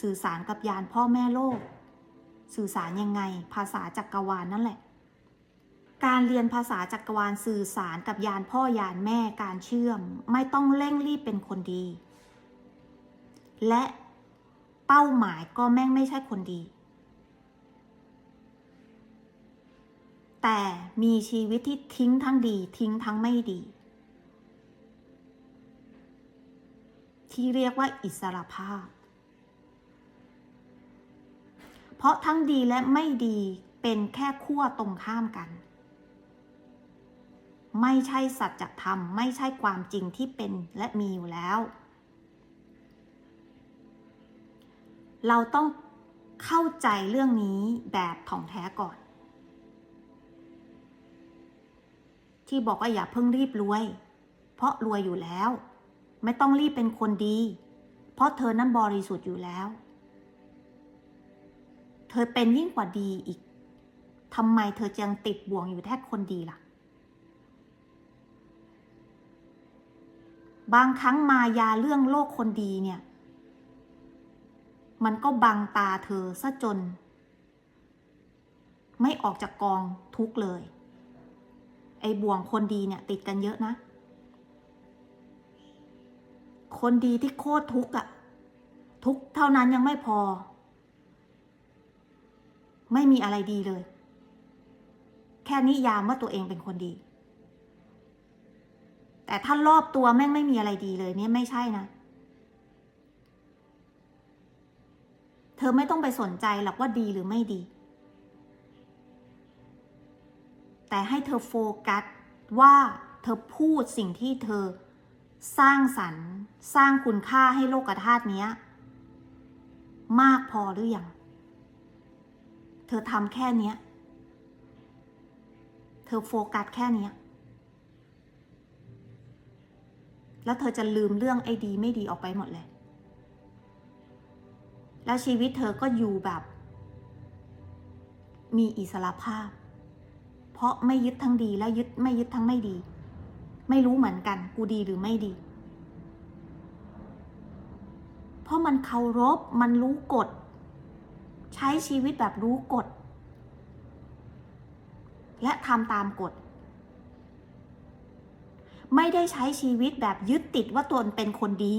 สื่อสารกับยานพ่อแม่โลก สื่อสารยังไง ภาษาจักรวาลนั่นแหละ การเรียนภาษาจักรวาลสื่อสารกับยานพ่อยานแม่การเชื่อม ไม่ต้องเร่งรีบเป็นคนดี และเป้าหมายก็แม่งไม่ใช่คนดี แต่มีชีวิตที่ทิ้งทั้งดี ทิ้งทั้งไม่ดี ที่เรียกว่าอิสรภาพ เพราะทั้งดีและไม่ดีเป็นแค่ขั้วตรงข้ามกัน ไม่ใช่สัจธรรม ไม่ใช่ความจริงที่เป็นและมีอยู่แล้ว เราต้องเข้าใจเรื่องนี้แบบถ่องแท้ก่อน ที่บอกว่าอย่าเพิ่งรีบรวย เพราะรวยอยู่แล้ว ไม่ต้องรีบเป็นคนดี เพราะเธอนั้นบริสุทธิ์อยู่แล้ว เธอเป็นยิ่งกว่าดีอีกทำไมเธอยังติดบ่วงอยู่แท้คนดีล่ะ บางครั้งมายาเรื่องโลกคนดีเนี่ย มันก็บังตาเธอซะจน ไม่ออกจากกองทุกเลย ไอ้บ่วงคนดีเนี่ย ติดกันเยอะนะ คนดีที่โคตรทุกข์อะทุกเท่านั้นยังไม่พอ ไม่มีอะไรดีเลย แค่นิยามว่าตัวเองเป็นคนดี แต่ถ้ารอบตัวแม่งไม่มีอะไรดีเลยเนี่ยไม่ใช่นะ เธอไม่ต้องไปสนใจหรอกว่าดีหรือไม่ดี แต่ให้เธอโฟกัสว่าเธอพูดสิ่งที่เธอสร้างสรรค์ สร้างคุณค่าให้โลกธาตุนี้มากพอหรือยัง เธอทำแค่เนี้ย เธอโฟกัสแค่เนี้ย แล้วเธอจะลืมเรื่องไอ้ดีไม่ดีออกไปหมดเลย แล้วชีวิตเธอก็อยู่แบบ มีอิสระภาพ เพราะไม่ยึดทั้งดีและยึดไม่ยึดทั้งไม่ดี ไม่รู้เหมือนกัน กูดีหรือไม่ดี เพราะมันเคารพ มันรู้กฎ ใช้ชีวิตแบบรู้กฎ และทำตามกฎ ไม่ได้ใช้ชีวิตแบบยึดติดว่าตนเป็นคนดี